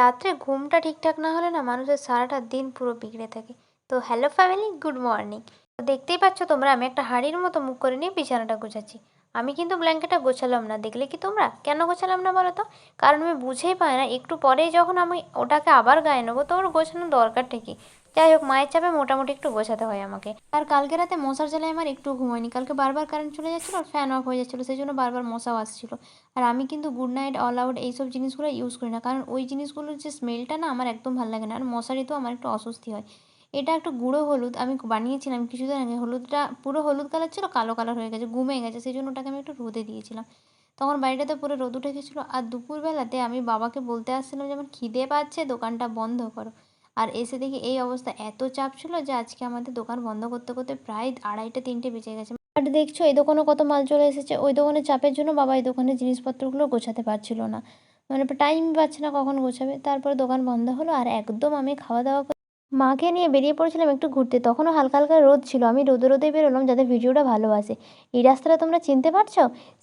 রাত্রে ঘুমটা ঠিকঠাক না হলে না মানুষের সারাটা দিন পুরো বিগড়ে থাকে। তো হ্যালো ফ্যামিলি গুড মর্নিং দেখতেই পাচ্ছ তোমরা, আমি একটা হাড়ির মতো মুখ করে নিয়ে বিছানাটা গোছাচ্ছি। আমি কিন্তু ব্ল্যাঙ্কেটটা গোছালাম না, দেখলে কি তোমরা? কেন গোছালাম না বলো তো? কারণ আমি বুঝেই পাই না, একটু পরেই যখন আমি ওটাকে আবার গায়ে নেব, তো ওর গোছানোর দরকারটা কি? যাই হোক, মায়ের চাপে মোটামুটি একটু গোছাতে হয় আমাকে। আর কালকে রাতে মশার জ্বালায় আমার একটু ঘুমোয়নি। কালকে বারবার কারেন্ট চলে যাচ্ছিল আর ফ্যান অফ হয়ে যাচ্ছিল, সেই জন্য বারবার মশাও আসছিল। আর আমি কিন্তু গুড নাইট অল আউট এইসব জিনিসগুলো ইউজ করি না। কারণ ওই জিনিসগুলোর যে স্মেলটা না আমার একদম ভালো লাগে না। আর মশারিতেও আমার একটু অস্বস্তি হয়। এটা একটু গুঁড়ো হলুদ আমি বানিয়েছিলাম কিছুদিন আগে। হলুদটা পুরো হলুদ কালার ছিল, কালো কালার হয়ে গেছে, ঘুমে গেছে, সেই জন্য ওটাকে আমি একটু রোদে দিয়েছিলাম। তখন বাড়িটাতে পুরো রোদ উঠে গেছিল। আর দুপুরবেলাতে আমি বাবাকে বলতে আসছিলাম যে, আমার খিদে পাচ্ছে, দোকানটা বন্ধ করো। আর এসে দেখি এই অবস্থা এত চাপ ছিল যে আজকে আমাদের দোকান বন্ধ করতে করতে প্রায় আড়াইটে, তিনটে বেজে গেছে। বাট দেখছ, এই দোকানে কত মাল চলে এসেছে। ওই দোকানে চাপের জন্য বাবা এই দোকানের জিনিসপত্রগুলো গোছাতে পারছিল না। মানে টাইম পাচ্ছে না কখন গোছাবে। তারপরে দোকান বন্ধ হলো আর একদম আমি খাওয়া দাওয়া মাকে নিয়ে বেরিয়ে পড়েছিলাম একটু ঘুরতে, তখনও হালকা হালকা রোদ ছিল। আমি রোদে রোদে বেরোলাম যাতে ভিডিওটা ভালো আসে এই রাস্তাটা তোমরা চিনতে পারছ?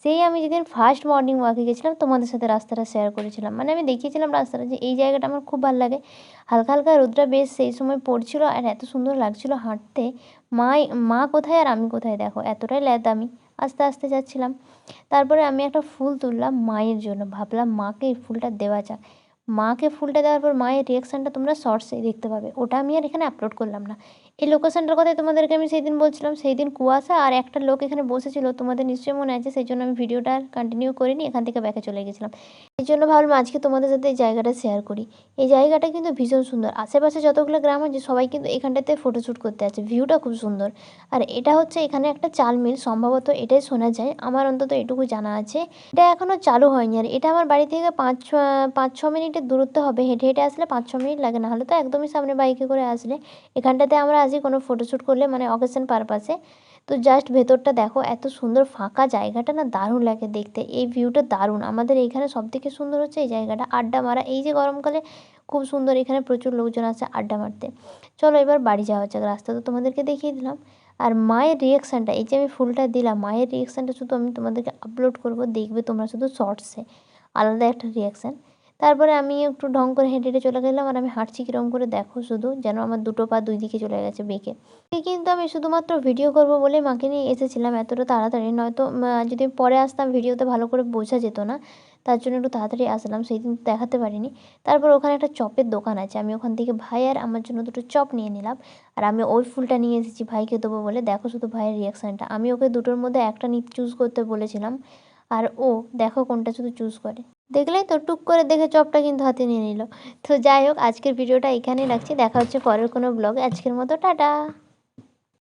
সেই আমি যেদিন ফার্স্ট মর্নিং ওয়াকে গেছিলাম, তোমাদের সাথে রাস্তাটা শেয়ার করেছিলাম। মানে আমি দেখিয়েছিলাম রাস্তাটা যে এই জায়গাটা আমার খুব ভালো লাগে। হালকা হালকা রোদটা বেশ সেই সময় পড়ছিল আর এত সুন্দর লাগছিল হাঁটতে। মাই, মা কোথায় আর আমি কোথায়? দেখো, এতটাই ল্যাদ আমি। আস্তে আস্তে যাচ্ছিলাম। তারপরে আমি একটা ফুল তুললাম মায়ের জন্য। ভাবলাম মাকে এই ফুলটা দেওয়া যাক। মাকে ফুলটা দেওয়ার পর মায়ের রিয়াকশানটা তোমরা শর্টসেই দেখতে পাবে। ওটা আমি আর এখানে আপলোড করলাম না। এই লোকেশানটার কথাই তোমাদেরকে আমি সেই দিন বলছিলাম সেই দিন কুয়াশা আর একটা লোক এখানে বসেছিল, তোমাদের নিশ্চয়ই মনে আছে, সেই জন্য আমি ভিডিওটা আর কন্টিনিউ করিনি, এখান থেকে ব্যাকে চলে গেছিলাম। এই জন্য ভাবলাম আজকে তোমাদের সাথে এই জায়গাটা শেয়ার করি। এই জায়গাটা কিন্তু ভীষণ সুন্দর। আশেপাশে যতগুলো গ্রাম আছে, সবাই কিন্তু এখানটাতে ফটোশ্যুট করতে আছে ভিউটা খুব সুন্দর। আর এটা হচ্ছে এখানে একটা চাল মিল সম্ভবত এটাই শোনা যায়। আমার অন্তত এটুকু জানা আছে। এটা এখনও চালু হয়নি আর এটা আমার বাড়ি থেকে পাঁচ পাঁচ, ছ মিনিটের দূরত্ব হবে, হেঁটে হেঁটে আসলে পাঁচ ছ মিনিট লাগে। না হলে তো একদমই সামনে বাইকে করে আসলে। এখানটাতে আমরা আসি কোনো ফটোশ্যুট করলে মানে অকেশন পারপাসে তো জাস্ট ভেতরটা দেখো, এত সুন্দর ফাঁকা জায়গাটা না দারুণ লাগে দেখতে। এই ভিউটা দারুণ। আমাদের এইখানে সব থেকে সুন্দর হচ্ছে এই জায়গাটা। আড্ডা মারা, এই যে গরমকালে খুব সুন্দর এখানে প্রচুর লোকজন আছে আড্ডা মারতে। চলো এবার বাড়ি যাওয়া যাক। রাস্তা তো তোমাদেরকে দেখিয়ে দিলাম। আর মায়ের রিয়াকশানটা এই যে আমি ফুলটা দিলাম, মায়ের রিয়াকশানটা শুধু আমি তোমাদেরকে আপলোড করব, দেখবে তোমরা শুধু শর্টসে আলাদা একটা রিয়াকশান তারপরে আমি একটু ঢং করে হেঁটে হেঁটে চলে গেলাম আর আমি হাঁটছি কীরকম করে দেখো শুধু, যেন আমার দুটো পা দুই দিকে চলে গেছে বেঁকে। কিন্তু আমি শুধুমাত্র ভিডিও করব বলে মাকে নিয়ে এসেছিলাম এতটা তাড়াতাড়ি, নয়তো যদি পরে আসতাম ভিডিওতে ভালো করে বোঝা যেত না, তার জন্য একটু তাড়াতাড়ি আসলাম, সেই দিন দেখাতে পারিনি। তারপর ওখানে একটা চপের দোকান আছে, আমি ওখান থেকে ভাই আর আমার জন্য দুটো চপ নিয়ে নিলাম, আর আমি ওই ফুলটা নিয়ে এসেছি ভাইকে দেবো বলে, দেখো শুধু ভাইয়ের রিয়াকশানটা আমি ওকে দুটোর মধ্যে একটা নি চুজ করতে বলেছিলাম, আর ও, দেখো কোনটা শুধু চুজ করে। দেখলেই তো টুক করে দেখে চপটা কিন্তু হাতে নিয়ে নিল। তো যাই হোক, আজকের ভিডিওটা এখানেই রাখছি। দেখা হচ্ছে পরের কোনো ব্লগে আজকের মতো, টাটা!